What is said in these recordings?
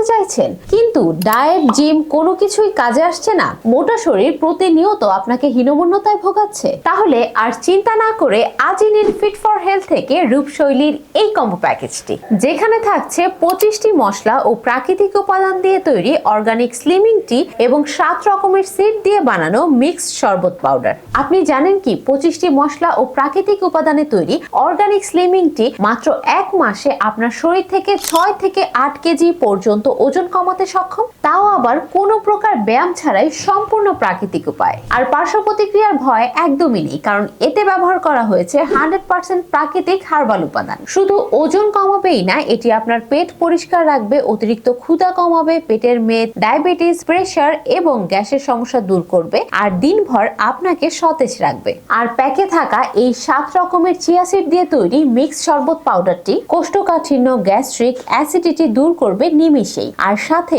coisa de চাইছেন কিন্তু diet, gym কোনো কিছুই কাজে আসছে না। মোটা শরীর প্রতিনিয়ত আপনাকে হীনমন্যতায় ভোগাচ্ছে। তাহলে আর চিন্তা না করে আজই নিন ফিট ফর হেলথ থেকে রূপশৈলীর এই কম্বো প্যাকেজটি, যেখানে থাকছে পঁচিশটি মশলা ও প্রাকৃতিক উপাদান দিয়ে তৈরি অর্গানিক স্লিমিং টি এবং সাত রকমের সিড দিয়ে বানানো মিক্সড শরবত পাউডার। আপনি জানেন কি, পঁচিশটি মশলা ও প্রাকৃতিক উপাদানে তৈরি অর্গানিক স্লিমিং টি মাত্র এক মাসে আপনার শরীর থেকে ছয় থেকে আট কেজি পর্যন্ত ওজন কমাতে সক্ষম? তাও আবার কোনো প্রকার ব্যায়াম ছাড়াই সম্পূর্ণ প্রাকৃতিক উপায়। আর পার্শ্ব প্রতিক্রিয়ার ভয় একদমই নেই, কারণ এতে ব্যবহার করা হয়েছে হান্ড্রেড পার্সেন্ট প্রাকৃতিক হার্বাল উপাদান। শুধু ওজন কমাবেই না, এটি আপনার পেট পরিষ্কার রাখবে, অতিরিক্ত ক্ষুধা কমাবে, পেটের মেদ, ডায়াবেটিস, প্রেশার এবং গ্যাসের সমস্যা দূর করবে, আর দিনভর আপনাকে সতেজ রাখবে। আর প্যাকে থাকা এই সাত রকমের চিয়াসিড দিয়ে তৈরি মিক্স শরবত পাউডারটি কোষ্ঠকাঠিন্য, গ্যাস্ট্রিক অ্যাসিডিটি দূর করবে নিমিষেই। আর সাথে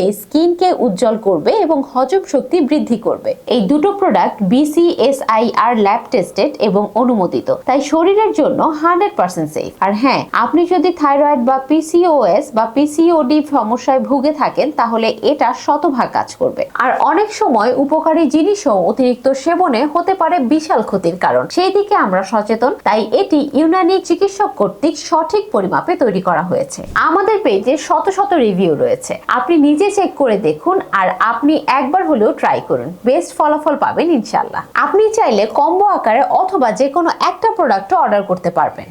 স্কিনকে উজ্জ্বল করবে এবং হজম শক্তি বৃদ্ধি করবে। এই দুটো প্রোডাক্ট বিসিএসআইআর ল্যাব টেস্টেড এবং অনুমোদিত। তাই শরীরের জন্য হান্ড্রেড পার্সেন্ট সেফ আর হ্যাঁ আপনি যদি থাইরয়েড বা পিসিওএস বা পিসিওডি সমস্যায় ভুগে থাকেন, তাহলে এটা শতভাগ কাজ করবে। আর অনেক সময় উপকারী জিনিসও অতিরিক্ত সেবনে হতে পারে বিশাল ক্ষতির কারণ। সেই দিকে আমরা সচেতন, তাই এটি ইউনানি চিকিৎসক কর্তৃক সঠিক পরিমাপে তৈরি করা হয়েছে। আমাদের পেজে শত শত রিভিউ রয়েছে। আপনি নিজে চেক করে দেখুন আর আপনি একবার হলেও ট্রাই করুন। বেস্ট ফলাফল পাবেন ইনশাল্লাহ আপনি চাইলে কম্বো আকারে অথবা যে কোনো একটা প্রোডাক্টও অর্ডার করতে পারবেন।